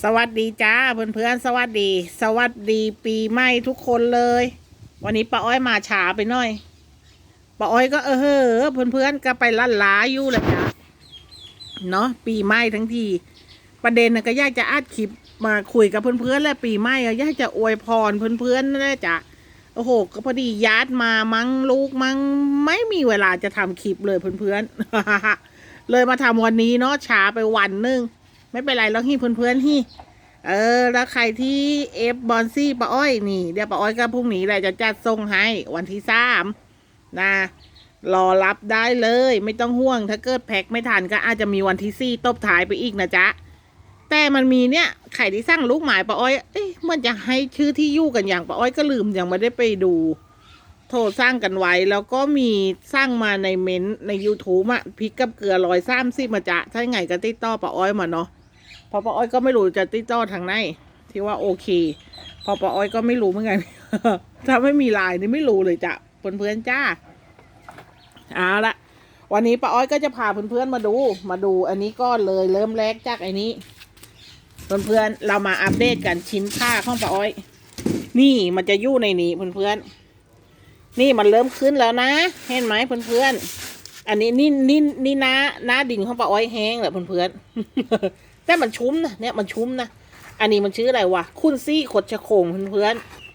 สวัสดีจ้าเพื่อนๆสวัสดี สวัสดีปีใหม่ทุกคนเลย วันนี้ป้าอ้อยมาช้าไปหน่อยป้าอ้อยก็เออเฮ้อเพื่อนๆก็ไปลั่นล้าอยู่แหละจ้าเนาะปีใหม่ทั้งทีประเด็นนะก็อยากจะอัดคลิปมาคุยกับเพื่อนๆแหละปีใหม่อะอยากจะอวยพรเพื่อนๆนั่นแหละจ้ะโอ้โห ก็พอดีญาติมามั้งลูกมั้งไม่มีเวลาจะทำคลิปเลยเพื่อนๆเลยมาทำวันนี้เนาะช้าไปวันนึง ไม่เป็นไรแล้วฮี่เพื่อนๆฮี่เออ แล้วใครที่เอฟบอลซี่ป้าอ้อยนี่ เดี๋ยวป้าอ้อยก็พรุ่งนี้แหละจะจัดส่งให้วันที่สามนะ รอรับได้เลย ไม่ต้องห่วง ถ้าเกิดแพ็คไม่ทันก็อาจจะมีวันที่สี่ตบท้ายไปอีกนะจ๊ะ แต่มันมีเนี่ยไข่ที่สร้างลูกหมายป้าอ้อย เอ๊ะมันจะให้ชื่อที่อยู่กันอย่างป้าอ้อยก็ลืมยังไม่ได้ไปดู โทรสร้างกันไว้ แล้วก็มีสร้างมาในเมนต์ใน YouTube อะพริกกับเกลือรอยซ้ำสิมาจะถ้าไงก็ติดต่อป้าอ้อยมาเนาะ พอป้าอ้อยก็ไม่รู้จะติดต่อทางไหนที่ว่าโอเค พอป้าอ้อยก็ไม่รู้เหมือนกัน ถ้าไม่มีไลน์นี่ไม่รู้เลยจ้ะเพื่อนๆจ้าเอาละวันนี้ป้าอ้อยก็จะพาเพื่อนๆมาดู มาดูอันนี้ก็เลยเริ่มแรกจากไอ้นี้ เพื่อนๆเรามาอัปเดตกันชิ้นผ้าของป้าอ้อย นี่มันจะยู่ในนี้เพื่อนๆนี่มันเริ่มขึ้นแล้วนะ เห็นไหมเพื่อนๆอันนี้นี่นี่นี่น้าน้าดินของป้าอ้อยแห้งแหละเพื่อนๆ แต่มันชุ่มนะเนี่ยมันชุ่มนะอันนี้มันชื่ออะไรวะคุณซี่ขดชะโคงเพื่อน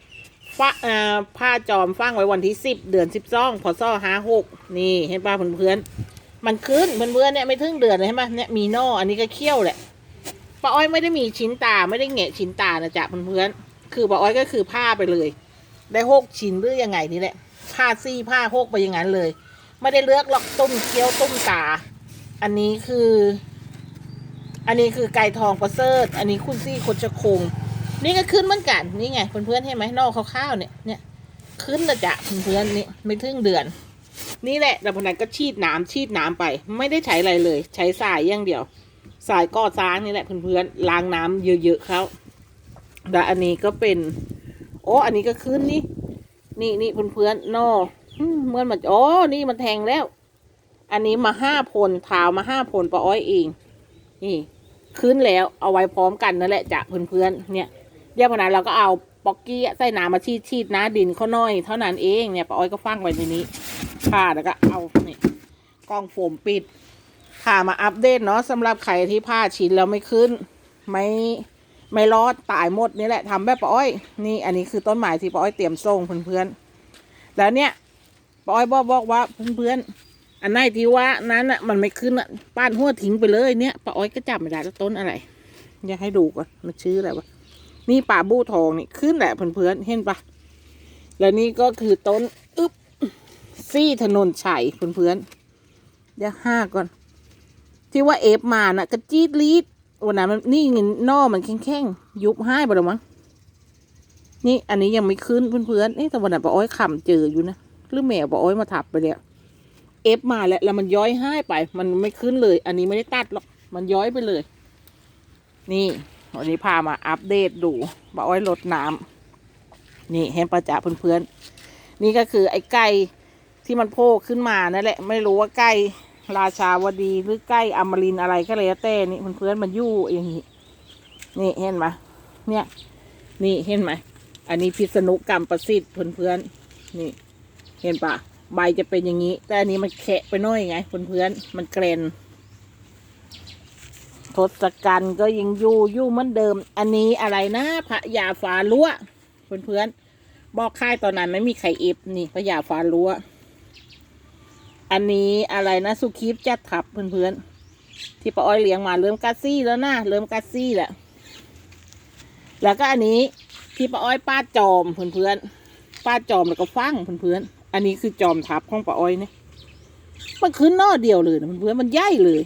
ๆฟ้าอ่าผ้าจอมฟังไว้วันที่สิบเดือนสิบสองพศห้าหกนี่เห็นป่ะเพื่อนๆมันขึ้นเพื่อนๆเนี่ยไม่ถึงเดือนเลยใช่ไหมเนี่ยมีนออันนี้ก็เขี้ยวแหละป้าอ้อยไม่ได้มีชิ้นตาไม่ได้แงะชิ้นตานะจ๊ะเพื่อนๆคือป้าอ้อยก็คือผ้าไปเลย ได้หกชิ้นหรือยังไงนี่แหละผ้าซี่ผ้าหกไปอย่างนั้นเลย ไม่ได้เลือกหรอกตุ้มเคี้ยวตุ้มตา อันนี้คือ อันนี้คือไก่ทองประเสริฐ อันนี้คุณซี่โคชคง นี่ก็ขึ้นเหมือนกัน นี่ไงเพื่อนๆเห็นไหมนอกข้าวๆเนี่ย เนี่ยขึ้นละจะเพื่อนๆนี่ไม่ถึงเดือน นี่แหละแต่พนันก็ชีดน้ำชีดน้ำไป ไม่ได้ใช้อะไรเลย ใช้สายอย่างเดียว สายก่อสร้างนี่แหละเพื่อนๆล้างน้ำเยอะๆเขาแล้วอันนี้ก็เป็น โอ้อันนี้ก็ขึ้นนี่ นี่นี่เพื่อนๆนออืมเหมื่อนมันโอ้นี่มันแทงแล้ว อันนี้มาห้าพลเท้ามาห้าพลปะอ้อยเอง นี่ ขึ้นแล้วเอาไว้พร้อมกันนั่นแหละจ้ะเพื่อนๆเนี่ยเดี๋ยวพนันเราก็เอาป๊อกกี้ใส่น้ำมาชีดชีดน้าดินเขาน่อย เท่านั้นเองเนี่ยปะอ้อยก็ฟังไว้ในนี้ค่ะแล้วก็เอาเนี่ยกล้องโฟมปิดค่ะมาอัปเดตเนาะสำหรับใครที่ผ้าชิ้นแล้วไม่ขึ้น ไม่ไม่รอดตายหมดนี่แหละทำแบบป้าอ้อยนี่อันนี้คือต้นไม้ที่ป้าอ้อยเตรียมส่งเพื่อนๆแล้วเนี่ยป้าอ้อยบอกบอกว่าเพื่อนๆ อันไหนที่ว่านั้นอะมันไม่ขึ้นอะป้านหัวทิ้งไปเลยเนี่ยป้าอ้อยก็จับไม่ได้แล้วต้นอะไรอยากให้ดูก่อนมันชื่ออะไรวะนี่ป่าบู้ทองนี่ขึ้นแหละเพื่อนๆเห็นปะแล้วนี่ก็คือต้นอึ๊บซี่ถนนชัยเพื่อนๆเดี๋ยวห้าก่อน ที่ว่าเอฟมาน่ะกระจีดลีดวันนั้นมันนี่เงินนอมันแข็งๆยุบให้บ่ดมั้งนี่อันนี้ยังไม่ขึ้นเพื่อนๆนี่แต่วันนั้นป้าอ้อยขำเจออยู่นะหรือแมวป้าอ้อยมาทับไปแล้ว อฟมาแล้วแล้วมันย้อยให้ไป มันไม่ขึ้นเลย อันนี้ไม่ได้ตัดหรอกมันย้อยไปเลย นี่วันนี้พามาอัปเดตดูป้าอ้อยลดน้ำนี่เห็นประจักษ์เพื่อนๆนี่ก็คือไอ้ไก่ที่มันโผล่ขึ้นมานั่นแหละ ไม่รู้ว่าไก่ราชาวดีหรือใกล้อมรินอะไรก็เลยแต่นี่เพื่อนๆมันยู่อย่างนี้นี่เห็นไหมเนี่ย นี่เห็นไหมอันนี้พิษณุกรรมประสิทธิ์เพื่อนๆนี่ เห็นปะ ใบจะเป็นอย่างนี้ แต่อันนี้มันแขะไปน้อยไงเพื่อนๆมันเกรนทศกัณฐ์ก็ยังอยู่อยู่เหมือนเดิม อันนี้อะไรนะพระยาฟ้าลัวเพื่อนๆบอกค่ายตอนนั้นไม่มีใครเอฟนี่พระยาฟ้าลัวอันนี้อะไรนะสุคีฟจัดทับเพื่อนๆที่ป้าอ้อยเลี้ยงมาเริ่มกัดซี่แล้วนะเริ่มกัดซี่แหละแล้วก็อันนี้ที่ป้าอ้อยป้าจอมเพื่อนๆป้าจอมแล้วก็ฟังเพื่อนๆ อันนี้คือจอมทับของป้าอ้อยเนี่ยมันขึ้นนอเดียวเลยนะเพื่อนมันใหญ่เลย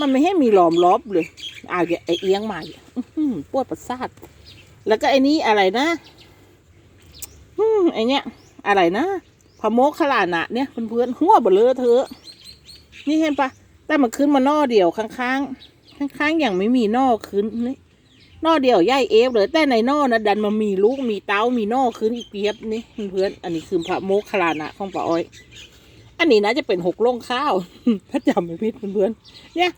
มันไม่ให้มีหลอมล้อมเลยอ่าไอเอียงมาอีกอื้อหือปวดประสาทแล้วก็ไอ้นี้อะไรนะอืมไอเนี้ยอะไรนะพะโมกขลาดหนะเนี่ยเพื่อนๆหัวเบลเลอเธอะนี่เห็นปะแต่มันขึ้นมาหนอเดียวข้างๆข้างๆอย่างไม่มีหนอขึ้นนี่ นอเดียวใหญ่เอฟเลยแต่ในนอนะดันมามีลูกมีเต้ามีนอขึ้นอีกเปียบนี่เพื่อนอันนี้คือพระโมกขลานะของป้าอ้อย อันนี้นะจะเป็นหกล่งข้าวถ้าจำไม่ผิดเพื่อนเนี่ย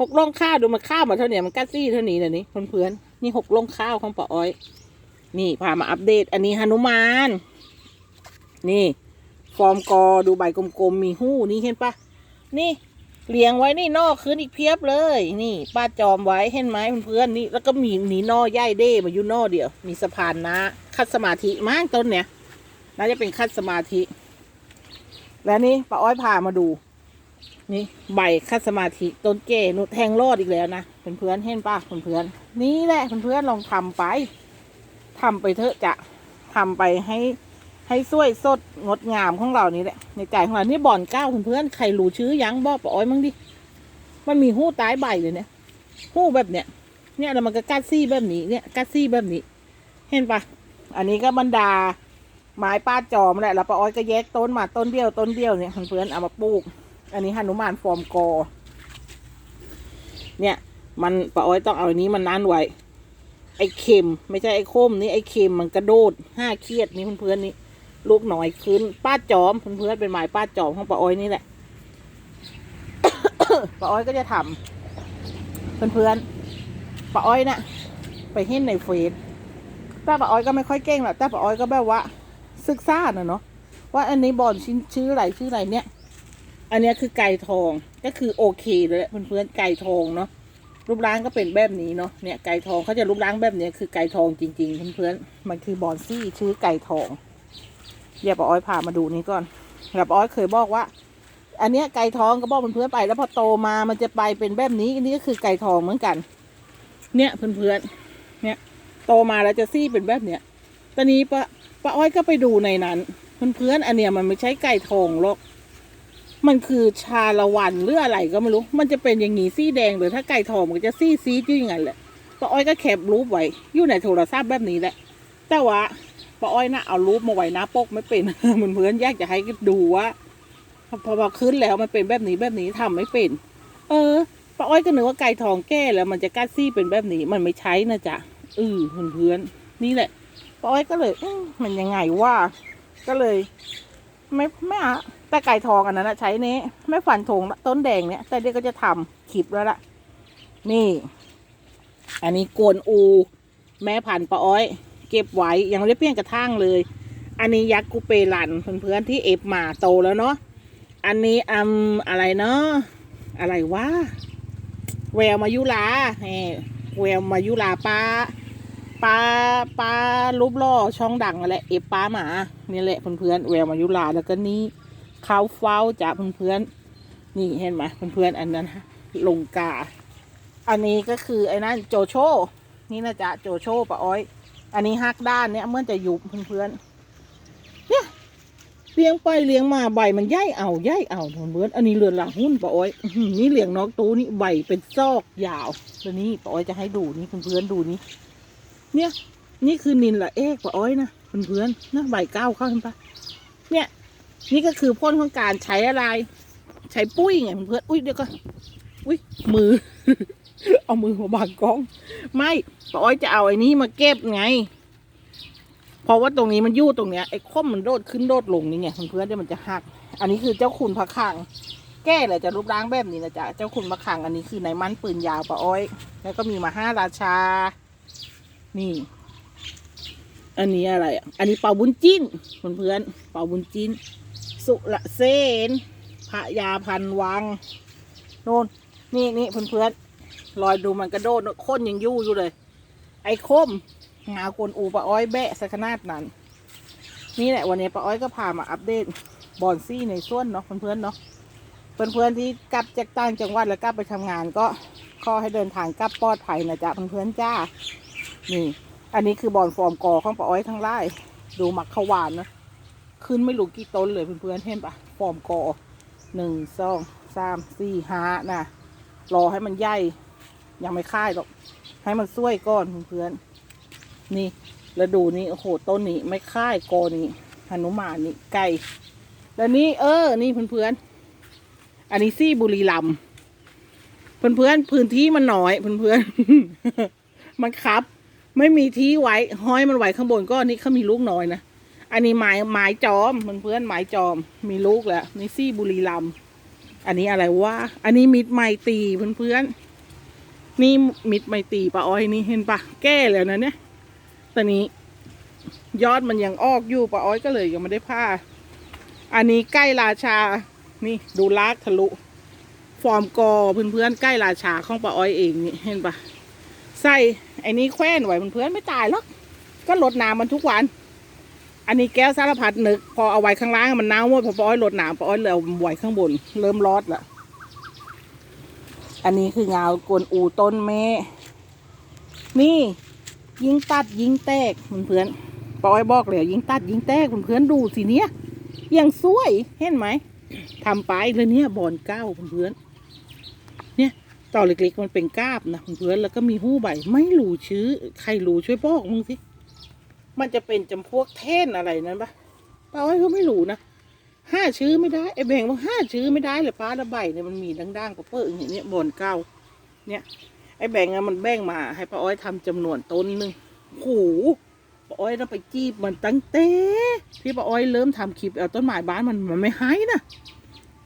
หกล่องข้าวดูมันข้าวมาเท่านี้มันกัดซี่เท่านี้เลยนี่เพื่อนนี่หกล่องข้าวของป้าอ้อย นี่พามาอัปเดต อันนี้หนุมาน นี่ ฟอร์มกอดูใบกลมๆมีหู้นี่เห็นปะนี่ เลี้ยงไว้นี่นอกคืนอีกเพียบเลย นี่ป้าจอมไว้เห็นไหมเพื่อนๆนี่แล้วก็มีหนีนอใหญ่เด้มาอยู่นอเดียว มีสะพานนะคัดสมาธิมากต้นเนี้ยน่าจะเป็นคัดสมาธิ แล้วนี่ป้าอ้อยพามาดู นี่ใบคัดสมาธิต้นเก๋นุแทงรอดอีกแล้วนะเพื่อนๆเห็นปะเพื่อนๆนี่แหละเพื่อนๆลองทำไปทำไปเถอะจะทำไปให้ ให้สวยสดงดงามของเรานี่แหละในใจของเรานี่บ่อนเก้าเพื่อนๆใครรู้ชื่อยังบอกปอ้อยมั้งดิมันมีหู้ตายใบเลยเนี่ยหู้แบบเนี้ยเนี่ยแล้วมันก็กัดซี่แบบนี้เนี่ยกัดซี่แบบนี้ เห็นปะอันนี้ก็บรรดาไม้ป้าจอมแหละแล้วปะอ้อยก็แยกต้นมาต้นเดียวต้นเดียวเนี่ยเพื่อนเอามาปลูก อันนี้หนุมานฟอร์มกอ เนี่ย มันปะอ้อยต้องเอาอันนี้มันนั้นไว้ไอ้เข็ม ไม่ใช่ไอ้คมนี่ไอ้เข็มมันกระโดดห้าเครียดนี่เพื่อนๆนี่ ลูกหน่อยขึ้นป้าจอมเพื่อนๆเป็นหมายป้าจอมของป้าอ้อยนี่แหละป้าอ้อยก็จะทำเพื่อนๆป้าอ้อยน่ะ ไปเห็นในเฟซแต่ป้าอ้อยก็ไม่ค่อยเก่งหรอกแต่ป้าอ้อยก็แบบว่า ศึกษาน่ะเนาะว่าอันนี้บอลชิ้นชื่ออะไรชื่ออะไรเนี่ย อันนี้คือไก่ทองก็คือโอเคเลยแหละเพื่อนๆไก่ทองเนาะรูปร่างก็เป็นแบบนี้เนาะเนี่ยไก่ทองเขาจะรูปร่างแบบเนี้ยคือไก่ทองจริงๆเพื่อนๆมันคือบอลซี่ชื่อไก่ทอง เดี๋ยวปอ้อยพามาดูนี้ก่อนแล้วปอ้อยเคยบอกว่า อันเนี้ยไก่ทองก็บอกเพื่อนๆไป แล้วพอโตมามันจะไปเป็นแบบนี้อันนี้ก็คือไก่ทองเหมือนกัน เนี่ยเพื่อนๆเนี่ย โตมาแล้วจะซี่เป็นแบบเนี้ยตอนนี้ป้าป้าอ้อยก็ไปดูในนั้นเพื่อนๆอันเนี้ยมันไม่ใช่ไก่ทองหรอกมันคือชาละวันหรืออะไรก็ไม่รู้ มันจะเป็นอย่างงี้ซี่แดงหรือถ้าไก่ทองมันจะซี่ซีดอยู่อย่างนั้นแหละป้าอ้อยก็แคปรูปไว้อยู่ในโทรศัพท์แบบนี้แหละ แต่ว่า ป้าอ้อยนะเอารูปมาไว้หน้าปกไม่เป็น เหมือนเพื่อนอยากจะให้ดูว่าพอพอขึ้นแล้วมันเป็นแบบนี้แบบนี้ทำไม่เป็น เออป้าอ้อยก็นึกว่าไก่ทองแก้แล้วมันจะกัดซี่เป็นแบบนี้มันไม่ใช้นะจ๊ะเออเพื่อนเพื่อนนี่แหละป้าอ้อยก็เลยมันยังไงว่าก็เลย ไม่ไม่อะแต่ไก่ทองอันนั้นนะใช้เนี้ไม่ฝันถงต้นแดงเนี่ยแต่เด็กก็จะทำคลิปแล้วล่ะ นี่ อันนี้โกนอู แม่พันป้าอ้อย เก็บไว้ยังไม่ได้เปลี่ยนกระทั่งเลย อันนี้ยักษ์กูเปรันเพื่อนๆที่เอฟมาโตแล้วเนาะอันนี้อืมอะไรเนาะอะไรวะแววมายุลาแหมแววมายุลาปลาปลาปลารูปล่อช่องดังนั่นแหละเอฟปลาหมานี่แหละเพื่อนๆแววมายุลาแล้วก็นี่เขาเฝ้าจ้ะเพื่อนๆนี่เห็นไหมเพื่อนๆอันนั้นลงกา อันนี้ก็คือไอ้นั่นโจโฉนี่นะจ๊ะโจโฉปะอ้อย อันนี้ฮักด้านเนี่ยเมื่อจะยุบเพื่อนๆเนี่ยเลี้ยงไปเลี้ยงมาใบมันย่ายเอาย่ายเอาเพื่อนๆอันนี้เรือนหลังหุ้นปะอ้อยนี่เลี้ยงนอกตู้นี่ใบเป็นซอกยาวตัวนี้ปะอ้อยจะให้ดูนี่เพื่อนๆดูนี่เนี่ย นี่คือนินละเอกปะอ้อยนะเพื่อนๆนะใบเก้าเข้าเห็นปะเนี่ยนี่ก็คือพ่นของการใช้อะไร ใช้ปุ้ยไงเพื่อนๆอุ้ยเดี๋ยวก็อุ้ยมือ เอามือมาบังกล้อง ไม่ป้าอ้อยจะเอาไอ้นี้มาเก็บไง เพราะว่าตรงนี้มันยู่ตรงเนี้ยไอ้ข้อมมันโดดขึ้นโดดลงนี่ไงเพื่อนๆเดี๋ยวมันจะหัก อันนี้คือเจ้าคุณพระคัง แก้เลยจะรูปร่างแบบนี้นะจ๊ะ เจ้าคุณพระคังอันนี้คือในมันปืนยาวป้าอ้อย แล้วก็มีมาห้าราชา นี่ อันนี้อะไรอะ อันนี้เป่าบุญจิ้นเพื่อนๆเป่าบุญจิ้น สุรเสนพระยาพันวัง โน่นนี่นี่เพื่อนๆ รอยดูมันกระโดดค้นยังยู่อยู่เลย ไอ้คมงากวนอูปะอ้อยแบะสักขนาดนั้น นี่แหละวันนี้ปะอ้อยก็พามาอัปเดตบอนซี่ในส่วนเนาะเพื่อนๆเนาะเพื่อนๆที่กลับจากต่างจังหวัดแล้วกลับไปทำงานก็ขอให้เดินทางกลับปลอดภัยนะจ๊ะเพื่อนๆจ้า นี่ อันนี้คือบอนฟอร์มกอของปะอ้อยทั้งไร่ดูมักขวานนะขึ้นไม่รู้กี่ต้นเลยเพื่อนๆเห็นปะฟอร์มกอหนึ่งสองสามสี่ห้านะรอให้มันใหญ่ ยังไม่ค่ายหรอก ให้มันช่วยก้อนเพื่อนนี่แล้วดูนี่โอ้โหต้นนี้ไม่ค่ายกอนี้หนุมานนี่ไก่แล้วนี่เออ นี่เพื่อนๆอันนี้ซี่บุรีลำเพื่อนๆพื้นที่มันน้อยเพื่อนๆมันครับ ไม่มีที่ไว้ห้อยมันไว้ข้างบนก็นี่เขามีลูกน้อยนะอันนี้ไม้ไม้จอมเพื่อนๆไม้จอม มีลูกแล้วนี่ซี่บุรีลำอันนี้อะไรวะอันนี้มิดไมตีเพื่อน นี่มิดไม่ตีปลาอ้อยนี่เห็นปะแก้แล้วนะเนี่ยตอนนี้ ยอดมันยังออกอยู่ปลาอ้อยก็เลยยังไม่ได้ผ้า อันนี้ใกล้ราชา นี่ดูลากทะลุ ฟอร์มกอเพื่อนๆใกล้ราชาของปลาอ้อยเองนี่เห็นปะใส่ไอ้นี้แขวนไว้เพื่อนๆไม่ตายหรอกก็ลดน้ำมันทุกวัน อันนี้แก้วสารพัดนึก พอเอาไว้ข้างล่างมันหนาวหมดพอปาอ้อยลดน้ำปลาอ้อยเลยเอาไว้ข้างบน เริ่มรอดละ อันนี้คือเงากวนอูต้นแม่นี่ยิงตัดยิงแตกเพื่อนๆปอยบอกเลยยิงตัดยิงแตกเพื่อนๆดูสิเนี้ยยังสวยเห็นไหมทำไปเลยเนี่ยบอนเก้าเพื่อนๆเนี่ยต่อเล็กๆมันเป็นกาบนะเพื่อนๆแล้วก็มีหู้ใบไม่รู้ชื่อ ใครรู้ช่วยบอกมึงสิมันจะเป็นจำพวกเท่นอะไรนั้นปะปอยก็ไม่รู้นะ ห้าชื่อไม่ได้ไอ้แบงว่าห้าชื่อไม่ได้เลยป้าระใบเนี่ยมันมีดังๆกว่าเปิ้งอย่างเนี้ยบอนเก้าเนี่ย ไอ้แบงอะมันแบ่งมา ให้ป้าอ้อยทำจำนวนต้นหนึ่งโอ้โหป้าอ้อยต้องไปจีบมันตั้งแต่ที่ป้าอ้อยเริ่มทำคลิปเอาต้นไม้บ้านมันมันไม่หายนะ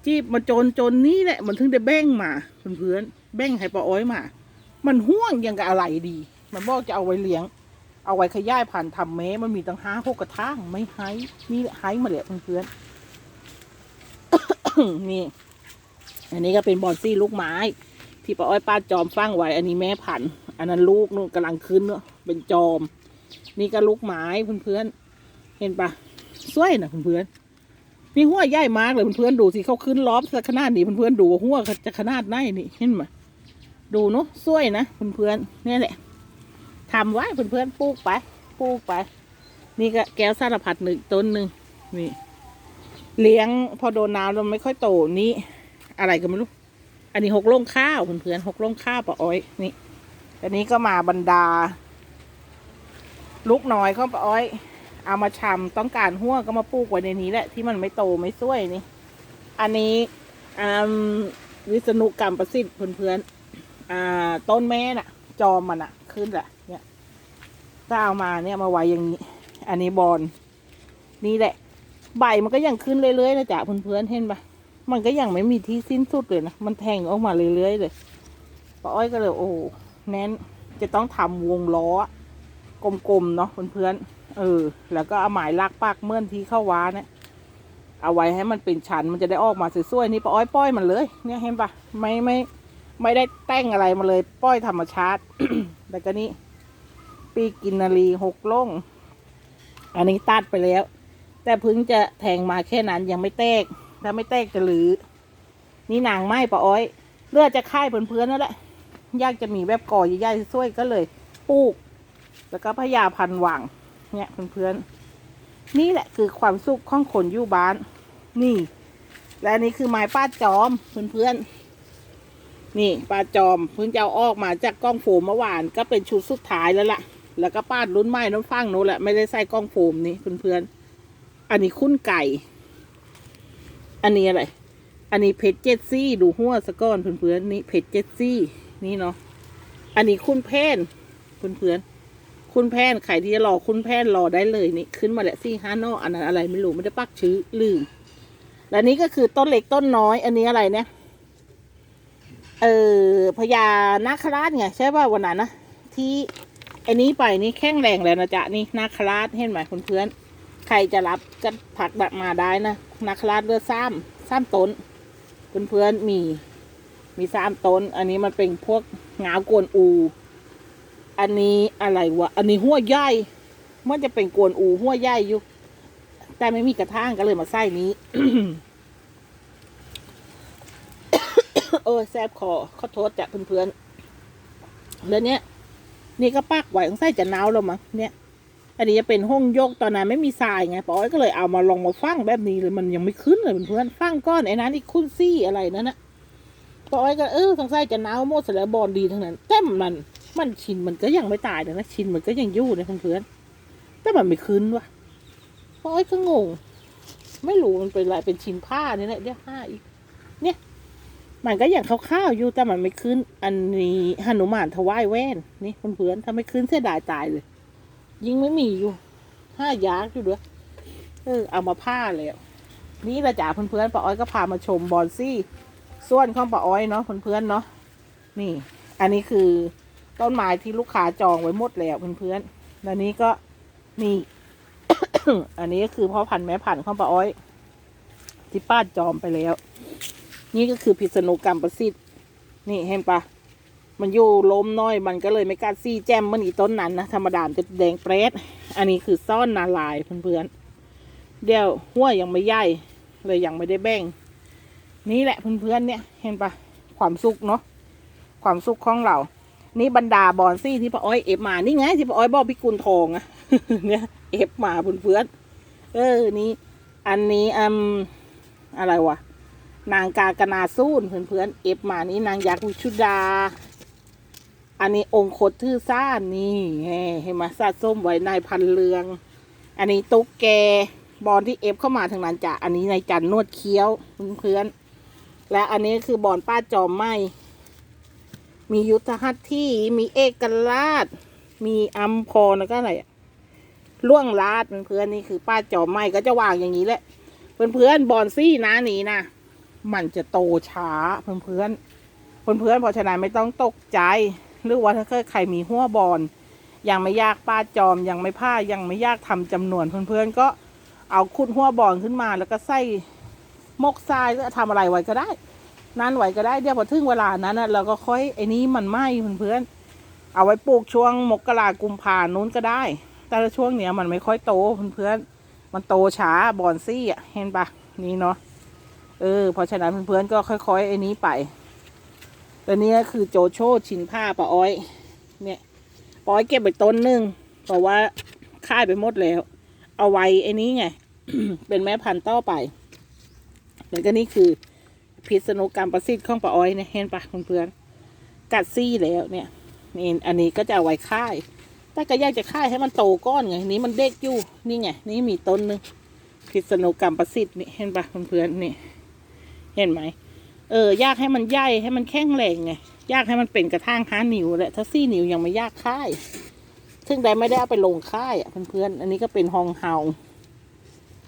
จีบมาจนจนนี้แหละมันถึงได้แบ่งมาเพื่อนๆแบ่งให้ป้าอ้อยมา มันห่วงยังกับอะไรดี มันบอกจะเอาไว้เลี้ยง เอาไว้ขยายพันธุ์ทำแม้มันมีตั้งห้าหกกระถางไม่ไฮนี่ไฮมาเลยเพื่อนๆ นี่ อันนี้ก็เป็นบอนซี่ลูกไม้ ที่ป้าอ้อยป้าจอมฟังไว้ อันนี้แม่พัน อันนั้นลูกนู่นกำลังขึ้นเนาะเป็นจอม นี่ก็ลูกไม้เพื่อนๆเห็นปะสวยนะเพื่อนๆนี่หัวใหญ่มากเลยเพื่อนๆดูสิเขาขึ้นล้อมขนาดนี้เพื่อนๆดูว่าหัวจะขนาดไหนนี่เห็นไหมดูเนาะสวยนะเพื่อนๆนี่แหละทำไว้เพื่อนๆปลูกไปปลูกไป นี่ก็แก้วสารพัดหนึ่งต้นหนึ่งนี่ เลี้ยงพอโดนน้ำแล้วไม่ค่อยโตนี่อะไรก็ไม่รู้ อันนี้หกล่งข้าวเพื่อนๆหกล่งข้าวปะอ้อยนี่อันนี้ก็มาบรรดา ลูกน้อยเขาปะอ้อย เอามาชำต้องการหัวก็มาปลูกไว้ในนี้แหละที่มันไม่โตไม่สวยนี่ อันนี้อืมวิษณุกรรมประสิทธิ์เพื่อนๆต้นแม่น่ะ จอมมันอะขึ้นแหละเนี่ยถ้าเอามาเนี่ยมาไว้อย่างนี้ อันนี้บอลนี่แหละ ใบมันก็ยังขึ้นเรื่อยๆนะจ๊ะเพื่อนๆเห็นปะมันก็ยังไม่มีที่สิ้นสุดเลยนะ มันแทงออกมาเรื่อยๆเลยป้าอ้อยก็เลยโอ้แน้นจะต้องทำวงล้อกลมๆเนาะเพื่อนๆเออ แล้วก็เอาหมายลากปากเมื่อนที่เข้าว้าเนี่ยเอาไว้ให้มันเป็นชั้นมันจะได้ออกมาสวยๆนี่ป้าอ้อยป้อยมันเลย เนี่ยเห็นปะไม่ไม่ไม่ได้แต่งอะไรมาเลย ป้อยธรรมชาติแต่ก็นี่ปีกินนารีหกล่งอันนี้ตัดไปแล้ว แต่พิ่งจะแทงมาแค่นั้นยังไม่แตก ถ้าไม่แตกจะหรือ นี่นางไหม้ปะอ้อย เลือดจะค่ายเพื่อนๆนั่นแหละ ยากจะมีแบบก่อใหญ่ๆสวยก็เลยปลูก แล้วก็พญาพันหวังเนี่ยเพื่อนๆนี่แหละคือความสุขของคนอยู่บ้าน นี่ และนนี้คือไม้ป้าจอมเพื่อนๆนี่ปลาจอมเพิ่งจะเอาออกมาจากกล้องโฟมเมื่อวานก็เป็นชุดสุดท้ายแล้วล่ะ แล้วก็ป้าดรุ่นใหม่น้ำฟังโน้นแหละไม่ได้ใส่กล้องโฟมนี่เพื่อนๆ อันนี้คุ้นไก่ อันนี้อะไร อันนี้เพชรเจ็ดซี่ ดูหัวสะก้อนเพื่อนๆนี่เพชรเจ็ดซี่ นี่เนาะ อันนี้คุณแพนเพื่อนๆคุณแพนใครที่จะรอคุณแพนรอได้เลยนี่ขึ้นมาแหละซี่ห้านออันนั้นอะไรไม่รู้ไม่ได้ปักชื่อลืม และนี้ก็คือต้นเล็กต้นน้อย อันนี้อะไรเนี่ย เออพญานาคราชไงใช่ป่ะวันนั้นนะที่ไอ้นี้ไปนี่แข้งแรงแล้วนะจ๊ะนี่นาคราชเห็นไหมเพื่อนๆ ใครจะรับก็ผักแบบมาได้นะนาคราชเลือดซ้ำซ้ำต้นเพื่อนๆมีมีซ้ำต้น อันนี้มันเป็นพวกงาวกวนอู อันนี้อะไรวะ อันนี้หัวใหญ่มันจะเป็นกวนอูหัวใหญ่อยู่แต่ไม่มีกระถางก็เลยมาใส่นี้โอ้แซบคอขอโทษจ้ะเพื่อนๆแล้วเนี้ยนี่ก็ปักไหวของไส้จะหนาวแล้วมั้งเนี่ย อันนี้จะเป็นห้องยกตอนนั้นไม่มีทรายไงปอยก็เลยเอามาลองมาฟังแบบนี้เลยมันยังไม่ขึ้นเลยเพื่อนฟังก้อนไอ้นั้นอีกคุ้นซี่อะไรนั่นนะปอยก็เออสงสัยจะหนาวหมดเสร็จแล้วบอลดีทั้งนั้นแต่มันมันชินมันก็ยังไม่ตายเลยนะชินมันก็ยังอยู่นะเพื่อนแต่มันไม่ขึ้นวะปอยก็งงไม่รู้มันเป็นอะไรเป็นชินผ้าเนี่ยแหละเดี๋ยวผ้าอีก เนี่ย มันก็อย่างคร่าวๆอยู่แต่มันไม่ขึ้น อันนี้หนุมานถวายแว่นนี่เพื่อนๆถ้าไม่ขึ้นเสียดายตายเลย ยิงไม่มีอยู่ห้ายากอยู่ด้วยเออเอามาผ้าแล้วนี่ละจ่าเพื่อนๆป้าอ้อยก็พามาชมบอลซี่ ส่วนของป้าอ้อยเนาะเพื่อนๆเนาะนี่ อันนี้คือต้นไม้ที่ลูกค้าจองไว้หมดแล้วเพื่อนๆแล้วนี้ก็มีอันนี้ก็คือพ่อพันธุ์แม่พันธุ์ของป้าอ้อย ที่ป้าจอมไปแล้ว นี่ก็คือพิษณุกรรมประสิทธิ์นี่เห็นปะ มันอยู่ล้มน้อย มันก็เลยไม่กล้าซี่แจมมันอีต้นนั้นนะธรรมดามจะแดงเปรตอันนี้คือซ่อนนาลายเพื่อนๆเดี๋ยวหัวยังไม่ใหญ่เลยยังไม่ได้แบ่ง นี่แหละเพื่อนๆเนี่ยเห็นปะความสุขเนาะความสุขของเรา นี่บรรดาบอนซี่ที่ป้าอ้อยเอฟมานี่ไงที่ป้าอ้อยบอกพี่กุลทองอะเนี่ยเอฟมาเพื่อนๆเออนี่อันนี้อืมอะไรวะนางกากนาซูนเพื่อนๆเอฟมานี่นางยักษ์วิชุดา อันนี้องค์คตทื่อซ่านนี่แหมเห็นไหมซาส้มไว้นพันเรือง อันนี้ตุ๊กแกบอลที่เอฟเข้ามาทางนั้นจ้ะอันนี้ในจันนวดเคี้ยวเพื่อนและอันนี้คือบอลป้าจอมไหมมียุทธหัตถีมีเอกราช มีอัมพรแล้วก็อะไรล่วงลาดเพื่อนนี่คือป้าจอมไหมก็จะวางอย่างนี้แหละเพื่อนๆบอลซี่นะนี้นะมันจะโตช้าเพื่อนๆเพื่อนเพราะฉะนั้นไม่ต้องตกใจ หรือว่าถ้าเกิดใครมีหัวบอลยังไม่ยากป้าจอมยังไม่ผ้ายังไม่ยากทำจำนวนเพื่อนๆก็เอาขุดหัวบอลขึ้นมาแล้วก็ใส่มกทรายหรือทำอะไรไว้ก็ได้ นั่นไว้ก็ได้เดี๋ยวพอถึงเวลานั้นเราก็ค่อยไอ้นี้มันไหมเพื่อนๆเอาไว้ปลูกช่วงมกรากุมภานู้นก็ได้ แต่ละช่วงเนี้ยมันไม่ค่อยโตเพื่อนๆมันโตช้าบอนซี่อะเห็นปะนี่เนาะเออเพราะฉะนั้นเพื่อนๆก็ค่อย ๆ ไอ้นี้ไป ตัวนี้คือโจโฉชินผ้าปะอ้อย เนี่ยปะอ้อยเก็บไปต้นหนึ่งเพราะว่าค่ายไปหมดแล้ว เอาไว้ไอ้นี้ไง เป็นแม่พันธุ์ต่อไปแล้วก็นี่คือพิษณุกรรมประสิทธิ์ของปะอ้อยเนี่ยเห็นปะเพื่อนๆกัดซี่แล้วเนี่ยนี่อันนี้ก็จะเอาไว้ค่ายแต่ก็อยากจะค่ายให้มันโตก้อนไงนี้มันเด็กอยู่นี่ไงนี่มีต้นหนึงพิษณุกรรมประสิทธิ์นี่เห็นปะเพื่อนๆนี่ เห็นไหม เออยากให้มันใหญ่ให้มันแข็งแรงไงยากให้มันเป็นกระทั่งห้านิ้วแหละถ้าซี่นิ้วยังไม่ยากค่าย ซึ่งใดไม่ได้เอาไปลงค่ายอะเพื่อนๆอันนี้ก็เป็นห้องเฮา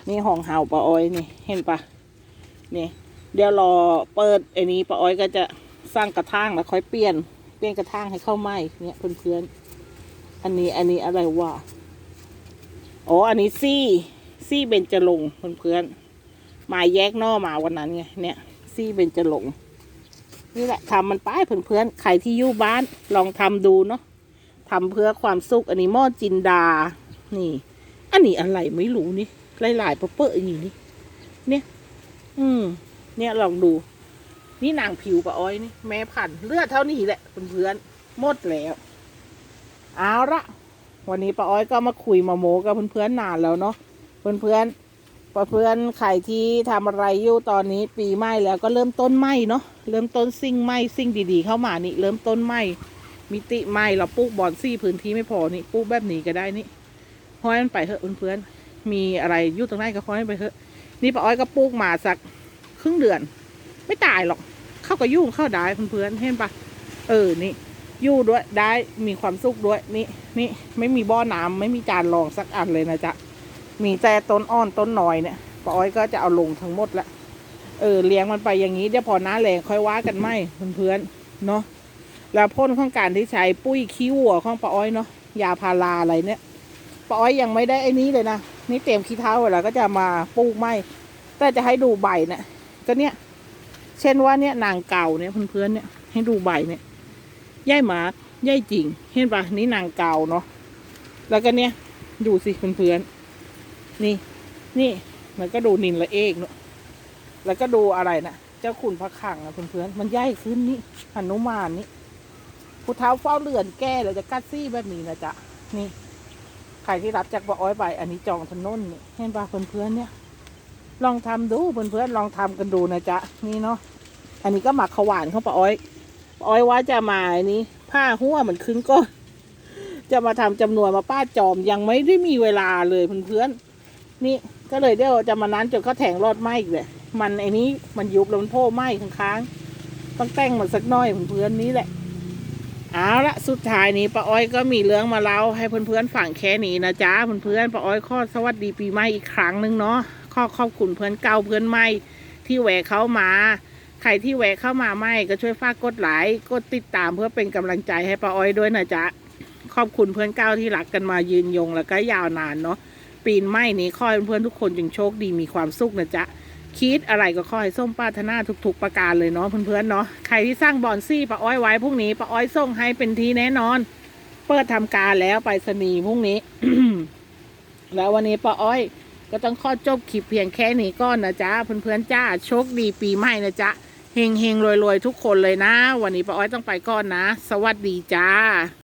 นี่ห้องเฮาปะอ้อยนี่เห็นปะนี่ เดี๋ยวรอเปิดไอ้นี้ป้าอ้อยก็จะสร้างกระถางแล้วค่อยเปลี่ยน เปลี่ยนกระถางให้เข้าไหมเนี่ยเพื่อนๆอันนี้อันนี้อะไรวะอ๋ออันนี้ซี่ซี่เบญจรงเพื่อนๆมาแยกนอมาวันนั้นไงเนี่ย ซี่เบญจรงนี่แหละทำมันไปเพื่อนๆใครที่อยู่บ้านลองทำดูเนาะทำเพื่อความสุขอันนี้หม้อจินดา นี่ อันนี้อะไรไม่รู้นี่หลายๆเปื้อๆอย่างนี้เนี่ย อืม เนี่ยลองดู นี่นางผิวปะอ้อยนี่แม่พันเลือดเท่านี้แหละเพื่อนๆหมดแล้วเอาละวันนี้ปะอ้อยก็มาคุยมาโมกับเพื่อนๆนานแล้วเนาะเพื่อนๆ ปะเพื่อนใครที่ทำอะไรอยู่ตอนนี้ปีใหม่แล้วก็เริ่มต้นใหม่เนาะเริ่มต้นสิ่งใหม่สิ่งดีๆ เข้ามานี่เริ่มต้นใหม่มิติใหม่เราปลูกบอนซี่พื้นที่ไม่พอนี่ปลูกแบบนี้ก็ได้นี่ห้อยมันไปเถอะเพื่อนๆมีอะไรอยู่ตรงไหนก็ห้อยันไปเถอะ นี่ปะอ้อยก็ปลูกมาสักครึ่งเดือน ไม่ตายหรอกเข้ากับยุ่งเข้าได้เพื่อนๆเห็นปะเออนี่ยู่ด้วยได้มีความสุขด้วยนี่นี่ไม่มีบ่อน้ำไม่มีจานรองสักอันเลยนะจ๊ะ มีแต่ต้นอ้อนต้นหน่อยเนี่ยป้าอ้อยก็จะเอาลงทั้งหมดละเออเลี้ยงมันไปอย่างนี้เดี๋ยวพอหน้าแรงค่อยว่ากันไหมเพื่อนๆเนาะแล้วพ่นของการที่ใช้ปุ้ยขี้วัวของป้าอ้อยเนาะยาพาราอะไรเนี่ยป้าอ้อยยังไม่ได้ไอ้นี้เลยนะนี่เตรียมขี้เท้าไว้แล้วก็จะมาปลูกไม้แต่จะให้ดูใบเนี่ยก็เนี่ย เช่นว่าเนี่ยนางเก่าเนี่ยเพื่อนๆเนี่ยให้ดูใบเนี่ยย่ายหมาย่ายจริง เห็นปะนี่นางเก่าเนาะแล้วก็เนี่ยดูสิเพื่อนๆ นี่ นี่มันก็ดูนินละเอกเนาะแล้วก็ดูอะไรนะเจ้าขุนพระขังนะเพื่อนๆมันย่ายขึ้นนี่หนุมานนี่ผู้เท้าเฝ้าเรือนแก้เลยจะกัดซี่แบบนี้นะจ๊ะนี่ใครที่รับจากปะอ้อยไป อันนี้จองถนนนี่เห็นปะเพื่อนๆเนี่ย ลองทำดูเพื่อนๆลองทำกันดูนะจ๊ะนี่เนาะอันนี้ก็หมักขวานเข้าปะอ้อยปะอ้อยว่าจะมาอันนี้ ผ้าหัวมันขึ้นก็จะมาทำจำนวนมาป้าจอมยังไม่ได้มีเวลาเลยเพื่อนๆ นี่ก็เลยเดี๋ยวจะมานั้นจนเขาแถงรอดไหมอีกเลยมันไอ้นี้มันยุบแล้วมันโผล่ไหมค้างๆต้องแต่งมันสักน้อยเพื่อนๆนี้แหละเอาละสุดท้ายนี้ป้าอ้อยก็มีเรื่องมาเล่าให้เพื่อนๆฟังแค่นี้นะจ๊ะเพื่อนๆป้าอ้อยขอสวัสดีปีใหม่อีกครั้งหนึ่งเนาะขอขอบคุณเพื่อนเก่าเพื่อนใหม่ที่แหวกเข้ามาใครที่แวะเข้ามาไม่ก็ช่วยฝากกดไลค์กดติดตามเพื่อเป็นกำลังใจให้ป้าอ้อยด้วยนะจ๊ะ ขอบคุณเพื่อนเก้าที่รักกันมายืนยงแล้วก็ยาวนานเนาะ ปีนไม่นี้ขอให้เพื่อนทุกคนจงโชคดีมีความสุขนะจ๊ะคิดอะไรก็ขอให้ส้มปรารถนาทุก ๆ ประการเลยเนาะเพื่อนๆเนาะใครที่สร้างบอนซี่ป้าอ้อยไว้พรุ่งนี้ป้าอ้อยส่งให้เป็นทีแน่นอน เปิดทำการแล้วไปรษณีพรุ่งนี้ แล้ววันนี้ป้าอ้อย ก็ต้องขอจบคลิปเพียงแค่นี้ก่อนนะจ๊ะเพื่อนๆจ้าโชคดีปีใหม่นะจ๊ะเฮงเฮงๆรวยๆทุกคนเลยนะ วันนี้ป้าอ้อยต้องไปก่อนนะ สวัสดีจ้า